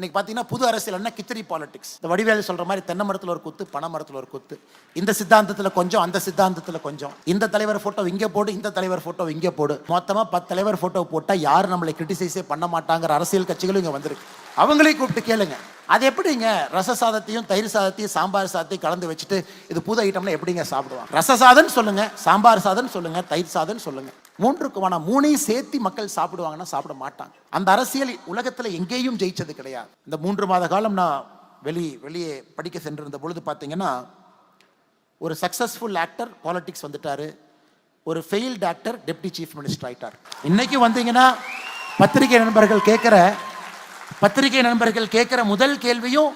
இன்னைக்கு பார்த்தீங்கன்னா புது அரசியல் என்ன கிச்சடி பாலிடிக்ஸ் இந்த வடிவேலு சொல்ற மாதிரி தென்னை மரத்தில் ஒரு குத்து பனை மரத்தில் ஒரு குத்து. இந்த சித்தாந்தத்தில் கொஞ்சம் அந்த சித்தாந்தத்தில் கொஞ்சம். இந்த தலைவர் ஃபோட்டோ இங்கே போடு இந்த தலைவர் ஃபோட்டோ இங்கே போடு. மொத்தமாக பத்து தலைவர் ஃபோட்டோ போட்டால் யாரும் நம்மளை கிரிட்டிசைஸே பண்ண மாட்டாங்கிற அரசியல் கட்சிகளும் இங்கே வந்திருக்கு. அவங்களையும் கூப்பிட்டு கேளுங்க. அது எப்படிங்க? ரச சாதத்தையும் தயிர் சாதத்தையும் சாம்பார் சாதத்தையும் கலந்து வச்சுட்டு இது புது ஐட்டம்னா எப்படிங்க சாப்பிடுவாங்க? ரச சாதம் சொல்லுங்க சாம்பார் சாதம் சொல்லுங்க தயிர் சாதம் சொல்லுங்க. மூன்றுக்கு வேணாம் மூணையும் சேர்த்து மக்கள் சாப்பிடுவாங்கன்னா சாப்பிட மாட்டாங்க. அந்த அரசியல் உலகத்தில் எங்கேயும் ஜெயிச்சது கிடையாது. இந்த மூன்று மாத காலம் நான் வெளி வெளியே படிக்க சென்றிருந்த பொழுது பார்த்தீங்கன்னா ஒரு சக்ஸஸ்ஃபுல் ஆக்டர் பாலிட்டிக்ஸ் வந்துட்டார். ஒரு failed actor deputy chief minister ஆயிட்டார். இன்னைக்கு வந்தீங்கன்னா பத்திரிகை நண்பர்கள் கேட்குற பத்திரிகை நண்பர்கள் கேட்குற முதல் கேள்வியும்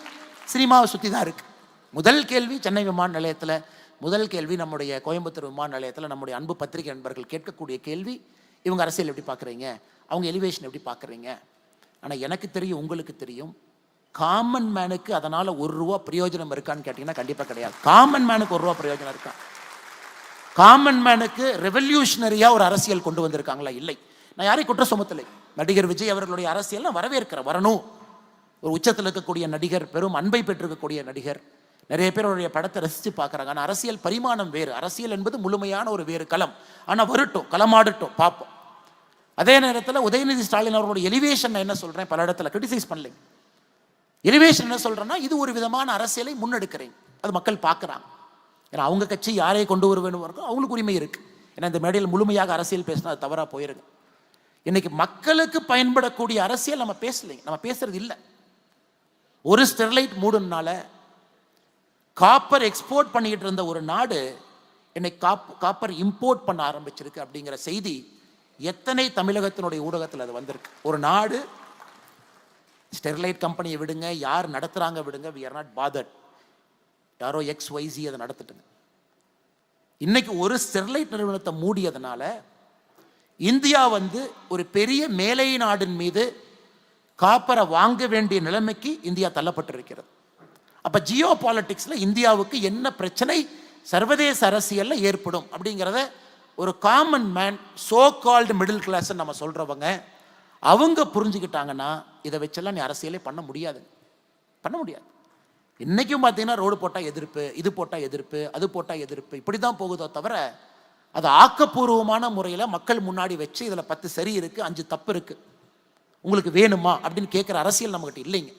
சினிமாவை சுற்றி தான் இருக்குது முதல் கேள்வி சென்னை விமான நிலையத்தில் முதல் கேள்வி நம்முடைய கோயம்புத்தூர் விமான நிலையத்தில் நம்முடைய அன்பு பத்திரிகை நண்பர்கள் கேட்கக்கூடிய கேள்வி இவங்க அரசியல் எப்படி பார்க்குறீங்க அவங்க எலிவேஷன் எப்படி பார்க்குறீங்க ஆனால் எனக்கு தெரியும் உங்களுக்கு தெரியும் காமன் மேனுக்கு அதனால் ஒரு ரூபா பிரயோஜனம் இருக்கான்னு கேட்டிங்கன்னா கண்டிப்பாக கிடையாது. காமன் மேனுக்கு ஒரு ரூபா பிரயோஜனம் இருக்கா? காமன் மேனுக்கு ரெவல்யூஷனரியாக ஒரு அரசியல் கொண்டு வந்திருக்காங்களா? இல்லை. நான் யாரையும் குற்றம் சுமத்தலை. நடிகர் விஜய் அவர்களுடைய அரசியல் நான் வரவேற்கிறேன் வரணும். ஒரு உச்சத்தில் இருக்கக்கூடிய நடிகர் பெரும் அன்பை பெற்றிருக்கக்கூடிய நடிகர். நிறைய பேர் அவருடைய படத்தை ரசித்து பார்க்குறாங்க. ஆனால் அரசியல் பரிமாணம் வேறு. அரசியல் என்பது முழுமையான ஒரு வேறு களம். ஆனால் வரட்டும் களமாடட்டும் பார்ப்போம். அதே நேரத்தில் உதயநிதி ஸ்டாலின் அவர்களுடைய எலிவேஷன் என்ன சொல்கிறேன் பல இடத்துல கிரிட்டிசைஸ் பண்ணலைங்க எலிவேஷன் என்ன சொல்கிறேன்னா இது ஒரு விதமான அரசியலை முன்னெடுக்கிறேன். அது மக்கள் பார்க்குறாங்க. ஏன்னா அவங்க கட்சி யாரை கொண்டு வர இருக்கோ அவங்களுக்கு உரிமை இருக்குது ஏன்னா இந்த மேடையில் முழுமையாக அரசியல் பேசினா அது தவறாக போயிருங்க. இன்னைக்கு மக்களுக்கு பயன்படக்கூடிய அரசியல் நம்ம பேசலைங்க நம்ம பேசுறது இல்லை. ஒரு ஸ்டெர்லைட் மூடுனால காப்பர் எக்ஸ்போர்ட் பண்ணிக்கிட்டு இருந்த ஒரு நாடு இன்னைக்கு காப் காப்பர் இம்போர்ட் பண்ண ஆரம்பிச்சிருக்கு அப்படிங்கிற செய்தி எத்தனை தமிழகத்தினுடைய ஊடகத்தில் அது வந்திருக்கு. ஒரு நாடு ஸ்டெர்லைட் கம்பெனியை விடுங்க யார் நடத்துகிறாங்க விடுங்க வி ஆர் நாட் பாதட் யாரோ எக்ஸ் ஒய்சி அதை நடத்துட்டுங்க. இன்னைக்கு ஒரு ஸ்டெர்லைட் நிறுவனத்தை மூடியதுனால இந்தியா வந்து ஒரு பெரிய மேலை நாடின் மீது காப்பரை வாங்க வேண்டிய நிலைமைக்கு இந்தியா தள்ளப்பட்டிருக்கிறது. அப்போ ஜியோ பாலிட்டிக்ஸில் இந்தியாவுக்கு என்ன பிரச்சனை? சர்வதேச அரசியலில் ஏற்படும் அப்படிங்கிறத ஒரு common man so called middle கிளாஸ்ன்னு நம்ம சொல்கிறவங்க அவங்க புரிஞ்சுக்கிட்டாங்கன்னா இதை வச்செல்லாம் நீ அரசியலே பண்ண முடியாது. பண்ண முடியாது. இன்றைக்கும் பார்த்தீங்கன்னா ரோடு போட்டால் எதிர்ப்பு இது போட்டால் எதிர்ப்பு அது போட்டால் எதிர்ப்பு இப்படி தான் போகுதோ தவிர அது ஆக்கப்பூர்வமான முறையில் மக்கள் முன்னாடி வச்சு இதில் பத்து சரி இருக்குது அஞ்சு தப்பு இருக்குது உங்களுக்கு வேணுமா அப்படின்னு கேட்குற அரசியல் நம்மகிட்ட இல்லைங்க.